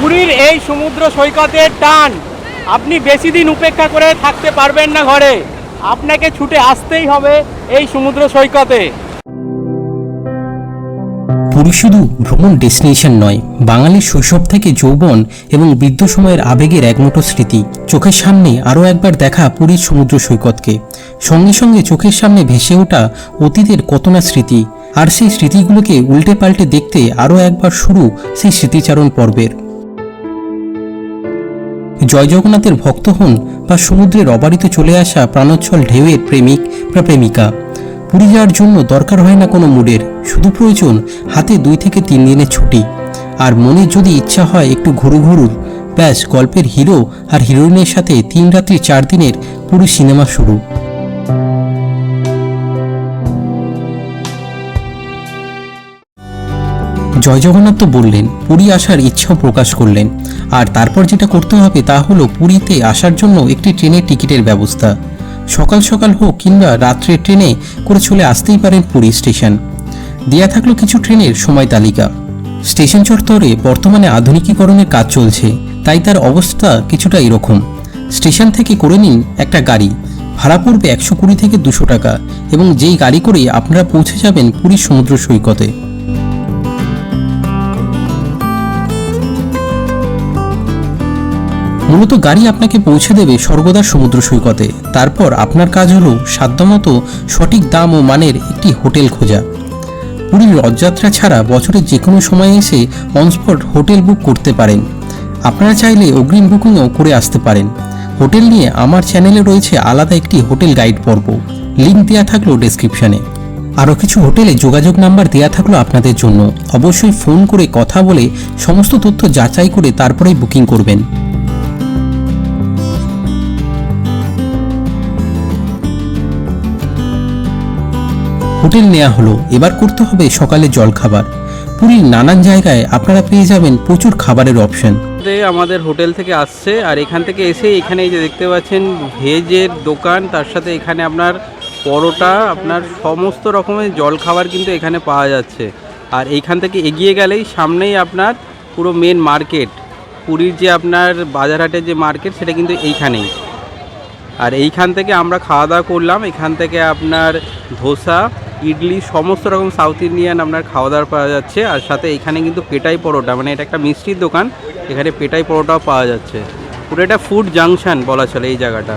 পুরীর এই সমুদ্র সৈকতের টান, আপনি বেশি দিন উপেক্ষা করে থাকতে পারবেন না ঘরে। আপনাকে ছুটে আসতেই হবে এই সমুদ্র সৈকতে। পুরী শুধু ভ্রমণ ডেস্টিনেশন নয়, বাঙালির শৈশব থেকে যৌবন এবং বৃদ্ধ সময়ের আবেগের একমুঠো স্মৃতি। চোখের সামনে আরও একবার দেখা পুরীর সমুদ্র সৈকতকে। সঙ্গে সঙ্গে চোখের সামনে ভেসে ওঠা অতীতের কত না স্মৃতি। আর সেই স্মৃতিগুলোকে উল্টে পাল্টে দেখতে আরও একবার শুরু সেই স্মৃতিচারণ পর্বের। জয় জগন্নাথের ভক্ত হন বা সমুদ্রের অবারিত চলে আসা প্রাণোচ্ছল ঢেউয়ের প্রেমিক বা প্রেমিকা। পুরী যাওয়ার জন্য দরকার হয় না কোনো মুডের, শুধু প্রয়োজন হাতে দুই থেকে তিন দিনের ছুটি। আর মনে যদি ইচ্ছা হয় একটু ঘুরু ঘুরু, ব্যাস গল্পের হিরো আর হিরোইনের সাথে তিন রাত্রি চার দিনের পুরো সিনেমা শুরু। জয় জগন্নাথ তো বললেন, পুরী আসার ইচ্ছাও প্রকাশ করলেন। আর তারপর যেটা করতে হবে তা হলো পুরীতে আসার জন্য একটি ট্রেনের টিকিটের ব্যবস্থা। সকাল সকাল হোক কিংবা রাত্রে ট্রেনে করে চলে আসতেই পারেন পুরী স্টেশন। দেয়া থাকল কিছু ট্রেনের সময় তালিকা। স্টেশন চত্বরে বর্তমানে আধুনিকীকরণের কাজ চলছে, তাই তার অবস্থা কিছুটা এরকম। স্টেশন থেকে করে নিন একটা গাড়ি, ভাড়া পড়বে একশো কুড়ি থেকে দুশো টাকা, এবং যেই গাড়ি করে আপনারা পৌঁছে যাবেন পুরীর সমুদ্র সৈকতে। মূলত গাড়ি আপনাকে পৌঁছে দেবে স্বর্গদার সমুদ্র সৈকতে। তারপর আপনার কাজ হলো সাধ্যমতো সঠিক দাম ও মানের একটি হোটেল খোঁজা। পুরীর রথযাত্রা ছাড়া বছরের যে কোনো সময় এসে অনস্পট হোটেল বুক করতে পারেন। আপনারা চাইলে অগ্রিম বুকিংও করে আসতে পারেন। হোটেল নিয়ে আমার চ্যানেলে রয়েছে আলাদা একটি হোটেল গাইড পর্ব। লিঙ্ক দেওয়া থাকল ডেসক্রিপশনে। আরও কিছু হোটেলে যোগাযোগ নাম্বার দেওয়া থাকল আপনাদের জন্য। অবশ্যই ফোন করে কথা বলে সমস্ত তথ্য যাচাই করে তারপরেই বুকিং করবেন। হোটেল নেওয়া হলো। এবার করতে হবে সকালে জলখাবার। পুরীর নানান জায়গায় আপনারা পেয়ে যাবেন প্রচুর খাবারের অপশন। আমাদের হোটেল থেকে আসছে আর এখান থেকে এসে এখানে যে দেখতে পাচ্ছেন ভেজের দোকান, তার সাথে এখানে আপনার পরোটা, আপনার সমস্ত রকমের জল খাবার কিন্তু এখানে পাওয়া যাচ্ছে। আর এইখান থেকে এগিয়ে গেলেই সামনেই আপনার পুরো মেন মার্কেট পুরীর যে আপনার বাজারহাটের যে মার্কেট সেটা কিন্তু এইখানেই। আর এইখান থেকে আমরা খাওয়া দাওয়া করলাম, এখান থেকে আপনার ধোসা ইডলি, সমস্ত রকম সাউথ ইন্ডিয়ান আপনার খাওয়া দাওয়া পাওয়া যাচ্ছে। আর সাথে এখানে কিন্তু পেটাই পরোটা মানে এটা একটা মিষ্টির দোকান, এখানে পেটাই পরোটাও পাওয়া যাচ্ছে। পুরো এটা ফুড জাংশন বলা চলে এই জায়গাটা।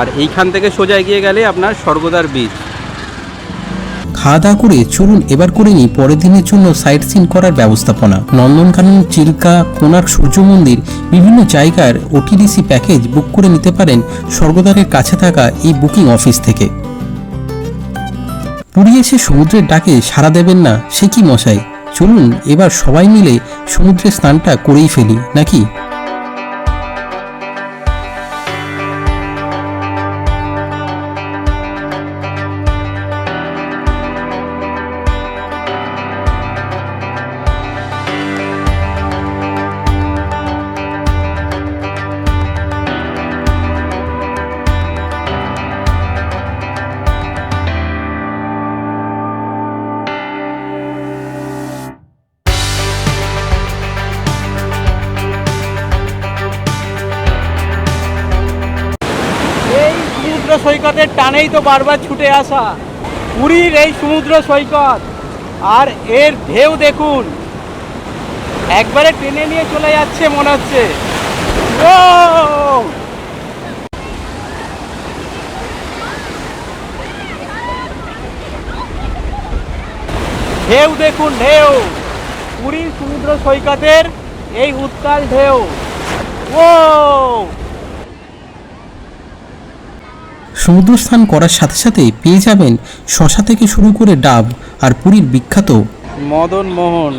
আর এইখান থেকে সোজা এগিয়ে গেলে আপনার স্বর্গদার বীচ খাওয়া দাওয়া করে চলুন, এবার করে নিই পরের দিনের জন্য সাইট সিন করার ব্যবস্থাপনা। নন্দনকানন, চিল্কা কোনার্ক সূর্য মন্দির, বিভিন্ন জায়গার ওটিডিসি প্যাকেজ বুক করে নিতে পারেন স্বর্গদ্বারের কাছে থাকা এই বুকিং অফিস থেকে। পুরী এসে সমুদ্রের ডাকে সাড়া দেবেন না, সে কি মশাই? চলুন, এবার সবাই মিলে সমুদ্রের স্নানটা করেই ফেলি, নাকি? সৈকতের টানেই তো বারবার ছুটে আসা পুরীর এই সমুদ্র সৈকত। আর এর ঢেউ দেখুন। একবারে টেনে নিয়ে চলে যাচ্ছে মনে হচ্ছে। ঢেউ দেখুন, ঢেউ! পুরীর সমুদ্র সৈকতের এই উত্তাল ঢেউ। ও! সমুদ্র স্নান করার সাথে সাথে পেয়ে যাবেন শশা থেকে শুরু করে ডাব আর পুরীর বিখ্যাত মদন মোহন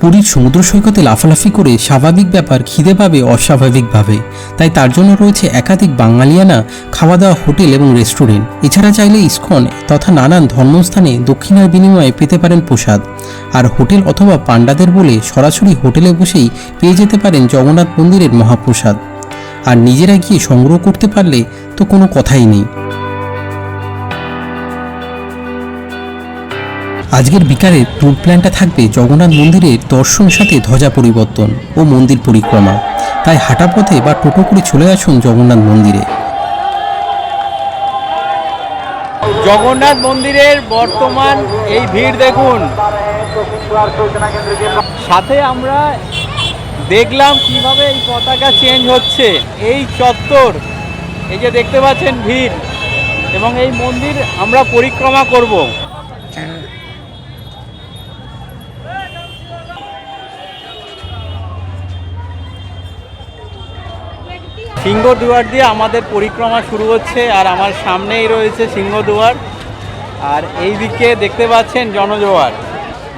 পুরীর সমুদ্র সৈকতে লাফালাফি করে স্বাভাবিক ব্যাপার খিদে পাবে অস্বাভাবিকভাবে। তাই তার জন্য রয়েছে একাধিক বাঙালিয়ানা খাওয়া দাওয়া হোটেল এবং রেস্টুরেন্ট। এছাড়া চাইলে ইস্কন তথা নানান ধর্মস্থানে দক্ষিণার বিনিময়ে পেতে পারেন প্রসাদ। আর হোটেল অথবা পাণ্ডাদের বলে সরাসরি হোটেলে বসেই পেয়ে যেতে পারেন জগন্নাথ মন্দিরের মহাপ্রসাদ। আর নিজেরা গিয়ে সংগ্রহ করতে পারলে তো কোনো কথাই নেই। আজকের বিকালে ট্যুর প্ল্যানটা থাকবে জগন্নাথ মন্দিরের দর্শন সাথে ধ্বজা পরিবর্তন ও মন্দির পরিক্রমা। তাই হাঁটা পথে বা টোটো করে চলে আসুন জগন্নাথ মন্দিরে। জগন্নাথ মন্দিরের বর্তমান এই ভিড় দেখুন। সাথে আমরা দেখলাম কীভাবে এই পতাকা চেঞ্জ হচ্ছে। এই চত্বর, এই যে দেখতে পাচ্ছেন ভিড় এবং এই মন্দির আমরা পরিক্রমা করব। সিংহদুয়ার দিয়ে আমাদের পরিক্রমা শুরু হচ্ছে আর আমার সামনেই রয়েছে সিংহদুয়ার আর এই দিকে দেখতে পাচ্ছেন জনজোয়ার।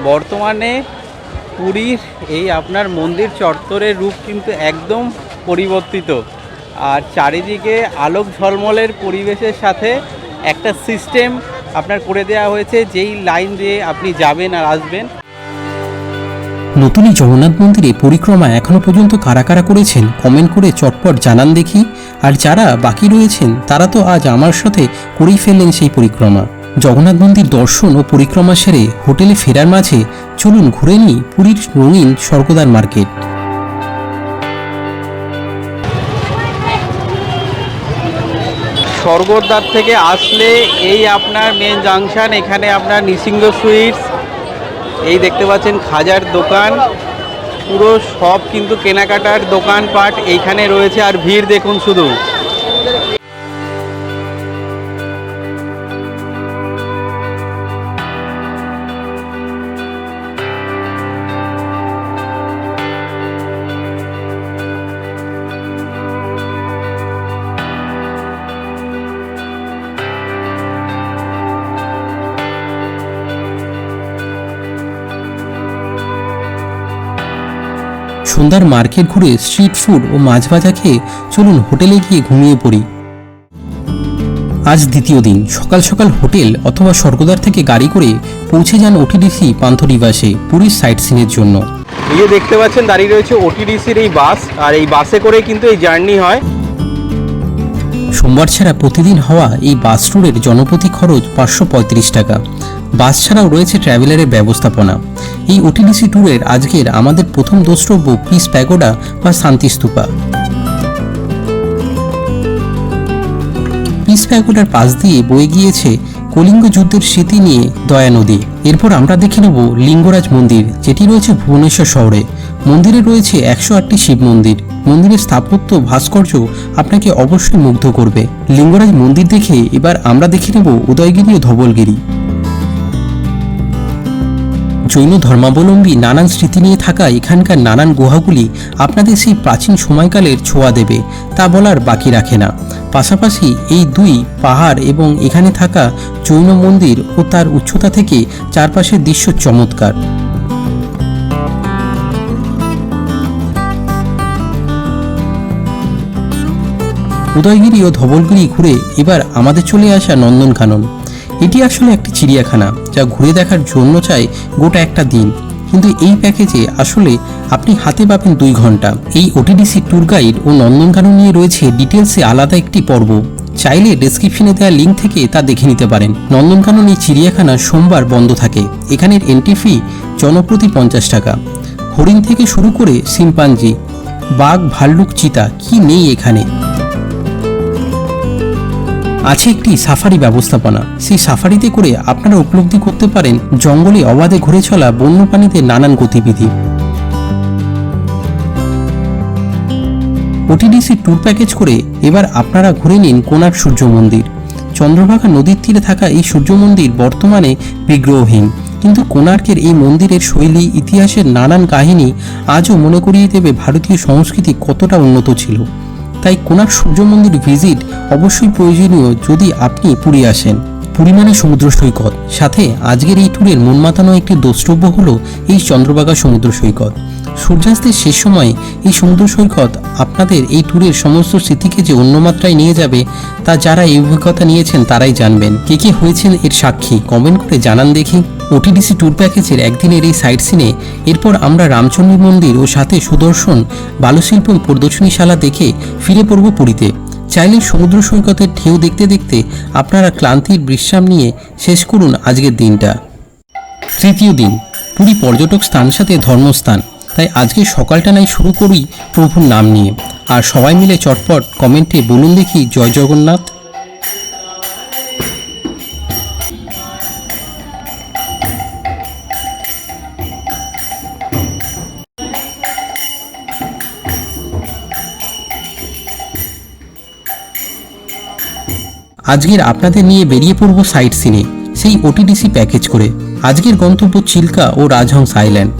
বর্তমানে পুরীর এই আপনার মন্দির চত্বরের রূপ কিন্তু একদম পরিবর্তিত। আর চারিদিকে আলোক ঝলমলের পরিবেশের সাথে একটা সিস্টেম আপনার করে দেওয়া হয়েছে, যেই লাইন দিয়ে আপনি যাবেন আর আসবেন। নতুন এই জগন্নাথ মন্দিরে পরিক্রমা এখনও পর্যন্ত কারা কারা করেছেন কমেন্ট করে চটপট জানান দেখি। আর যারা বাকি রয়েছেন, তারা তো আজ আমার সাথে করেই ফেললেন সেই পরিক্রমা। জগন্নাথ মন্দির দর্শন ও পরিক্রমা সেরে হোটেলে ফেরার মাঝে চলুন ঘুরে নিই পুরীর রঙিন স্বর্গদ্বার মার্কেট। স্বর্গদ্বার থেকে আসলে এই আপনার মেন জাংশন এখানে আপনার নিসিংহ সুইটস এই দেখতে পাচ্ছেন খাজার দোকান। পুরো সব কিন্তু কেনাকাটার দোকানপাট এইখানে রয়েছে। আর ভিড় দেখুন শুধু। সন্ধ্যার মার্কেট ঘুরে স্ট্রিট ফুড ও মাছ ভাজা খেয়ে চলুন হোটেলে গিয়ে ঘুমিয়ে পড়ি। আজ দ্বিতীয় দিন। সকাল সকাল হোটেল অথবা স্বর্গদ্বার থেকে গাড়ি করে পৌঁছে যান ওটিডিসি পান্থনিবাসে পুরীর সাইট সিনের জন্য। এই যে দেখতে পাচ্ছেন দাঁড়িয়ে রয়েছে ওটিডিসির এই বাস আর এই বাসে করে কিন্তু এই জার্নি হয়। সোমবার ছাড়া প্রতিদিন হওয়া এই বাস ট্যুরের জনপ্রতি খরচ পাঁচশো পঁয়ত্রিশ টাকা। বাস ছাড়াও রয়েছে ট্রাভেলারের ব্যবস্থাপনা। এই ওটিডিসি ট্যুরের আজকের আমাদের প্রথম দ্রষ্টব্য পিস প্যাগোডা বা শান্তিস্তূপা পিস প্যাগোডার পাশ দিয়ে বয়ে গিয়েছে কলিঙ্গ যুদ্ধের স্মৃতি নিয়ে দয়া নদী। এরপর আমরা দেখে নেব লিঙ্গরাজ মন্দির, যেটি রয়েছে ভুবনেশ্বর শহরে। মন্দিরে রয়েছে একশো আটটি শিব মন্দির। মন্দিরের স্থাপত্য ভাস্কর্য আপনাকে অবশ্যই মুগ্ধ করবে। লিঙ্গরাজ মন্দির দেখে এবার আমরা দেখে নেব উদয়গিরি ও ধবলগিরি। জৈন ধর্মাবলম্বী নানান স্মৃতি নিয়ে থাকা এখানকার নানান গুহাগুলি আপনাদের সেই প্রাচীন সময়কালের ছোঁয়া দেবে, তা বলার বাকি রাখে না। পাশাপাশি এই দুই পাহাড় এবং এখানে থাকা জৈন মন্দির ও তার উচ্চতা থেকে চারপাশের দৃশ্য চমৎকার। উদয়গিরি ও ধবলগিরি ঘুরে এবার আমাদের চলে আসা নন্দনকানন। এটি আসলে একটি চিড়িয়াখানা যা ঘুরে দেখার জন্য চাই গোটা একটা দিন। কিন্তু এই প্যাকেজে আসলে আপনি হাতে পাবেন দুই ঘণ্টা। এই ওটিডিসি ট্যুর গাইড ও নন্দনকানন নিয়ে রয়েছে ডিটেলসে আলাদা একটি পর্ব। চাইলে ডেসক্রিপশনে দেওয়া লিঙ্ক থেকে তা দেখে নিতে পারেন। নন্দনকানন এই চিড়িয়াখানা সোমবার বন্ধ থাকে। এখানের এন্ট্রি ফি জনপ্রতি পঞ্চাশ টাকা। হরিণ থেকে শুরু করে শিম্পাঞ্জি, বাঘ, ভাল্লুক, চিতা, কি নেই এখানে? আছে একটি সাফারি ব্যবস্থাপনা। সেই সাফারিতে করে আপনারা উপলব্ধি করতে পারেন জঙ্গলে অবাধে ঘুরে চলা বন্যপ্রাণীদের নানান গতিবিধি। ওটিডিসি ট্যুর প্যাকেজ করে এবার আপনারা ঘুরে নিন কোনার সূর্য মন্দির। চন্দ্রভাগা নদীর তীরে থাকা এই সূর্য মন্দির বর্তমানে বিগ্রহহীন। কিন্তু কোণার্কের এই মন্দিরের শৈলী, ইতিহাসের নানান কাহিনী আজও মনে করিয়ে দেবে ভারতীয় সংস্কৃতি কতটা উন্নত ছিল। তাই কোনার সূর্য মন্দির ভিজিট অবশ্যই প্রয়োজনীয় যদি আপনি পুরী আসেন। পরিমাণে সমুদ্র সৈকত। সাথে আজকের এই ট্যুরের মন মাতানো একটি দ্রষ্টব্য হলো এই চন্দ্রবাগা সমুদ্র সৈকত। সূর্যাস্তের শেষ সময়ে এই সমুদ্র সৈকত আপনাদের এই ট্যুরের সমস্ত স্মৃতিকে যে অন্য মাত্রায় নিয়ে যাবে, তা যারা এই অভিজ্ঞতা নিয়েছেন তারাই জানবেন। কে কে হয়েছেন এর সাক্ষী? কমেন্ট করে জানান দেখি। ওটিডিসি ট্যুর প্যাকেজের একদিনের এই সাইট সিনে এরপর আমরা রামচন্ডী মন্দির ও সাথে সুদর্শন বালুশিল্প প্রদর্শনীশালা দেখে ফিরে পড়ব পুরীতে। চাইলে সমুদ্র সৈকতের ঢেউ দেখতে দেখতে আপনারা ক্লান্তির বিশ্রাম নিয়ে শেষ করুন আজকের দিনটা। তৃতীয় দিন, পুরী পর্যটক স্থান সাথে ধর্মস্থান। তাই আজকে সকালটা নাই, শুরু করি প্রভুর নাম নিয়ে। আর সবাই মিলে চটপট কমেন্টে বলুন দেখি, জয় জগন্নাথ। আজকের আপনাদের নিয়ে বেরিয়ে পড়ব সাইট সিনে, সেই ওটিডিসি প্যাকেজ করে। আজকের গন্তব্য চিল্কা ও রাজহংস আইল্যান্ড।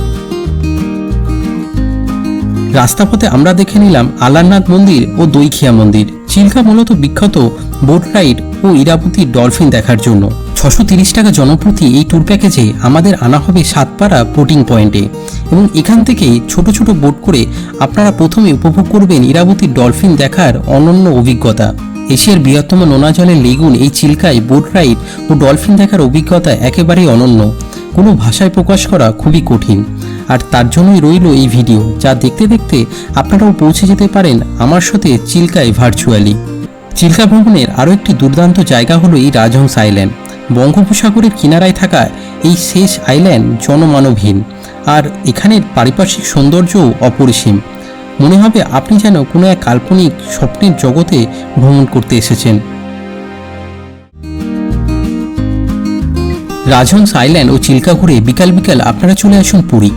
রাস্তাপথে আমরা দেখে নিলাম আলারনাথ মন্দির ও দইখিয়া মন্দির। চিল্কা মূলত বিখ্যাত বোট রাইড ও ইরাবতী ডলফিন দেখার জন্য। ছশো তিরিশ টাকা জনপ্রতি এই ট্যুর প্যাকেজে আমাদের আনা হবে সাতপাড়া বোটিং পয়েন্টে এবং এখান থেকেই ছোট ছোট বোট করে আপনারা প্রথমে উপভোগ করবেন ইরাবতী ডলফিন দেখার অনন্য অভিজ্ঞতা। এশিয়ার বৃহত্তম নোনা জলের লেগুন এই চিল্কায় বোট রাইড ও ডলফিন দেখার অভিজ্ঞতা একেবারেই অনন্য। কোনো ভাষায় প্রকাশ করা খুবই কঠিন। আর তার জন্যই রইল এই ভিডিও, যা দেখতে দেখতে আপনারাও পৌঁছে যেতে পারেন আমার সাথে চিল্কায় ভার্চুয়ালি চিল্কা ভ্রমণের আরও একটি দুর্দান্ত জায়গা হলো এই রাজহংস আইল্যান্ড বঙ্গোপসাগরের কিনারায় থাকা এই শেষ আইল্যান্ড জনমানবহীন, আর এখানের পারিপার্শ্বিক সৌন্দর্যও অপরিসীম। মনে হবে আপনি যেন কোনো এক কাল্পনিক স্বপ্নের জগতে ভ্রমণ করতে এসেছেন। রাজহংস আইল্যান্ড ও চিল্কা ঘুরে বিকাল বিকাল আপনারা চলে আসুন পুরী।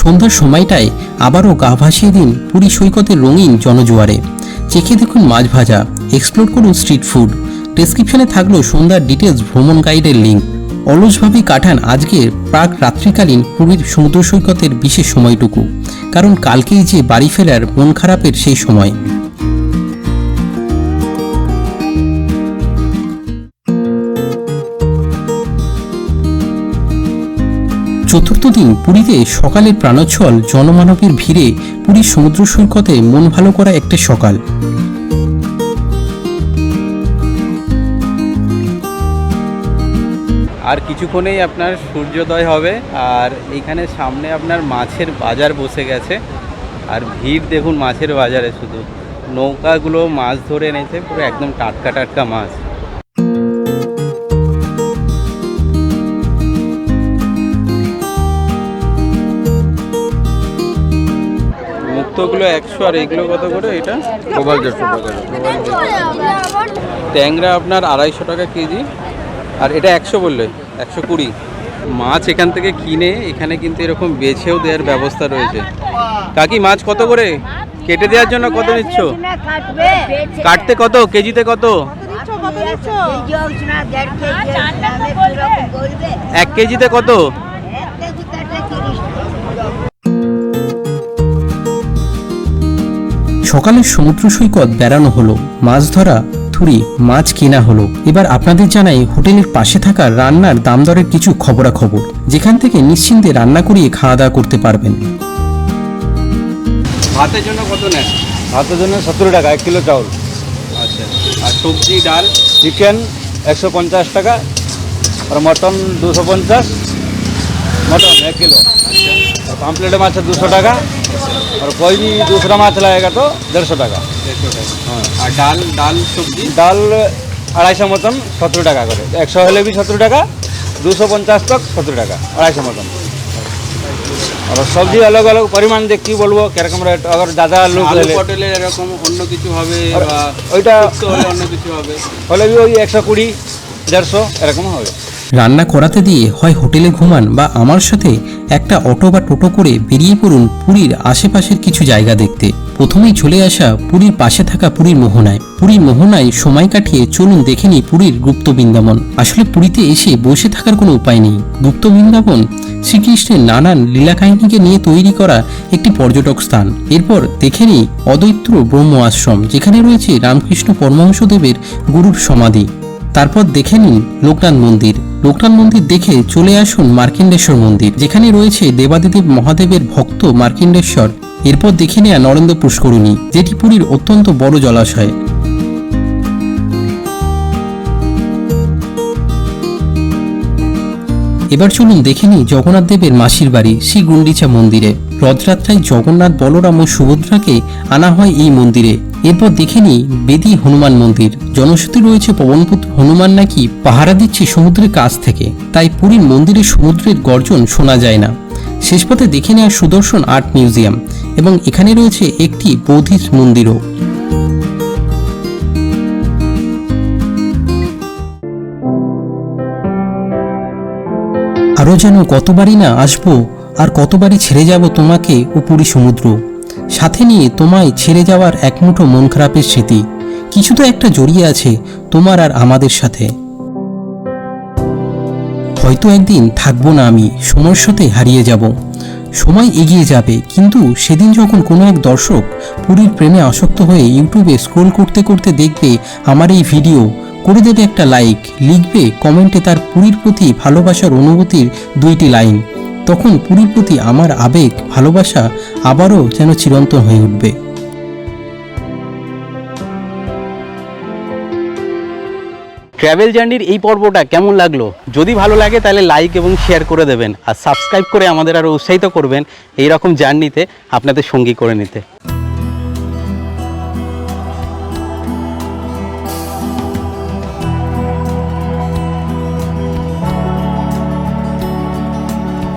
সন্ধ্যার সময়টায় আবারও গা ভাসিয়ে দিন পুরী সৈকতের রঙিন জনজোয়ারে। চেখে দেখুন মাছ ভাজা এক্সপ্লোর করুন স্ট্রিট ফুড ডেসক্রিপশনে থাকল সন্ধ্যার ডিটেলস ভ্রমণ গাইডের লিঙ্ক অলসভাবে কাটান আজকের প্রাক রাত্রিকালীন পুরীর সমুদ্র সৈকতের বিশেষ সময়টুকু। কারণ কালকেই যে বাড়ি ফেরার মন খারাপের সেই সময়। চতুর্থ দিন পুরীতে সকালের প্রাণোচ্ছল জনমানবের ভিড়ে পুরীর সমুদ্র সৈকতে মন ভালো করা একটা সকাল। আর কিছুক্ষণেই আপনার সূর্যোদয় হবে আর এখানে সামনে আপনার মাছের বাজার বসে গেছে। আর ভিড় দেখুন মাছের বাজারে শুধু। নৌকাগুলো মাছ ধরে এনেছে, পুরো একদম টাটকা টাটকা মাছ। মুক্তগুলো একশো আর এগুলো কত করে এটা? মোবাইল ট্যাংরা আপনার আড়াইশো টাকা কেজি। আর এটা একশো বললে একশো কুড়ি। মাছ এখান থেকে কিনে এখানে কিন্তু এরকম বেছেও দেওয়ার ব্যবস্থা রয়েছে। কাকি মাছ কত করে? কেটে দেওয়ার জন্য কত নিচ্ছ? কাটতে কত? কেজিতে কত? এক কেজিতে কত? সকালে সমুদ্র সৈকত বেড়ানো হলো মাছ ধরা থুরি মাছ কেনা হলো। এবার আপনাদের জানাই হোটেলের পাশে থাকা রান্নার দাম দরের কিছু খবরাখবর যেখান থেকে নিশ্চিন্তে রান্না করিয়ে খাওয়া দাওয়া করতে পারবেন। ভাতের জন্য কত নেন? ভাতের জন্য সত্তর টাকা এক কিলো চাউল। আচ্ছা আর সবজি ডাল? চিকেন একশো পঞ্চাশ টাকা আর মটন দুশো পঞ্চাশ মটন এক কিলো। আচ্ছা। আর পাম্পলেটে মাছের দুশো টাকা और कोई भी दूसरा माछ लगेगा तो डेढ़ सौ टाका দেড়শো টাকা আর ডাল ডাল সবজি ডাল আড়াইশো মতন সতেরো টাকা করে একশো হলে বি সতেরো টাকা দুশো পঞ্চাশ তক সতেরো টাকা আড়াইশো মতন আর সবজি अलग अलग পরিমাণ দেখ কি বলবো কিরকম রেট अगर ज़्यादा লোক আলু হলে পটলের এরকম অন্য কিছু হবে আর বা ওইটা শুক্তো হলে অন্য কিছু হবে হলে বি ওই একশো কুড়ি দেড়শো এরকম হবে রান্না করাতে দিয়ে হয় হোটেলে ঘুমান বা আমার সাথে একটা অটো বা টোটো করে বেরিয়ে পড়ুন পুরীর আশেপাশের কিছু জায়গা দেখতে। প্রথমেই চলে আসা পুরীর পাশে থাকা পুরীর মোহনায়। পুরীর মোহনায় সময় কাটিয়ে চলুন দেখে নিই পুরীর গুপ্ত বৃন্দাবন। আসলে পুরীতে এসে বসে থাকার কোনো উপায় নেই। গুপ্ত বৃন্দাবন শ্রীকৃষ্ণের নানান লীলা কাহিনীকে নিয়ে তৈরি করা একটি পর্যটক স্থান। এরপর দেখে নিই অদ্বৈত্র ব্রহ্ম আশ্রম, যেখানে রয়েছে রামকৃষ্ণ পরমহংসদেবের গুরুর সমাধি। তারপর দেখে নিন লোকনাথ মন্দির। লোকনাথ মন্দির দেখে চলে আসুন মার্কিন্ডেশ্বর মন্দির, যেখানে রয়েছে দেবাদিদেব মহাদেবের ভক্ত মার্কিন্ডেশ্বর। এরপর দেখে নেয়া নরেন্দ্র পুষ্করিণী, যেটি পুরীর অত্যন্ত বড় জলাশয়। এবার চলুন দেখে নিই জগন্নাথ দেবের মাসির বাড়ি, শ্রী গুন্ডিচা মন্দিরে। রথযাত্রায় জগন্নাথ বলরাম ও সুভদ্রাকে আনা হয় এই মন্দিরে। এরপর দেখে নিই বেদি হনুমান মন্দির। জনশ্রুতি রয়েছে পবনপুত্র হনুমান নাকি পাহারা দিচ্ছে সমুদ্রের কাছ থেকে। তাই পুরীর মন্দিরে সমুদ্রের গর্জন শোনা যায় না। শেষ পথে দেখে নেওয়া সুদর্শন আর্ট মিউজিয়াম এবং এখানে রয়েছে একটি বৌদ্ধিস্ট মন্দিরও। আরও যেন কতবারই না আসব আর কতবারই ছেড়ে যাব তোমাকে ও পুরী সমুদ্র। সাথে নিয়ে তোমায় ছেড়ে যাওয়ার এক মুঠো মন খারাপের স্মৃতি। কিছু তো একটা জড়িয়ে আছে তোমার আর আমাদের সাথে। হয়তো একদিন থাকব না আমি, সময়ের সাথে হারিয়ে যাব। সময় এগিয়ে যাবে, কিন্তু সেদিন যখন কোনো এক দর্শক পুরীর প্রেমে আসক্ত হয়ে ইউটিউবে স্ক্রোল করতে করতে দেখবে আমার এই ভিডিও করে দেবে একটা লাইক লিখবে কমেন্টে তার পুরীর প্রতি ভালোবাসার অনুভূতির দুইটি লাইন তখন পুরীর প্রতি আমার আবেগ, ভালোবাসা আবারও যেন চিরন্তন হয়ে উঠবে। ট্র্যাভেল জার্নির এই পর্বটা কেমন লাগল? যদি ভালো লাগে তাহলে লাইক এবং শেয়ার করে দেবেন। আর সাবস্ক্রাইব করে আমাদের আরও উৎসাহিত করবেন এইরকম জার্নিতে আপনাদের সঙ্গী করে নিতে।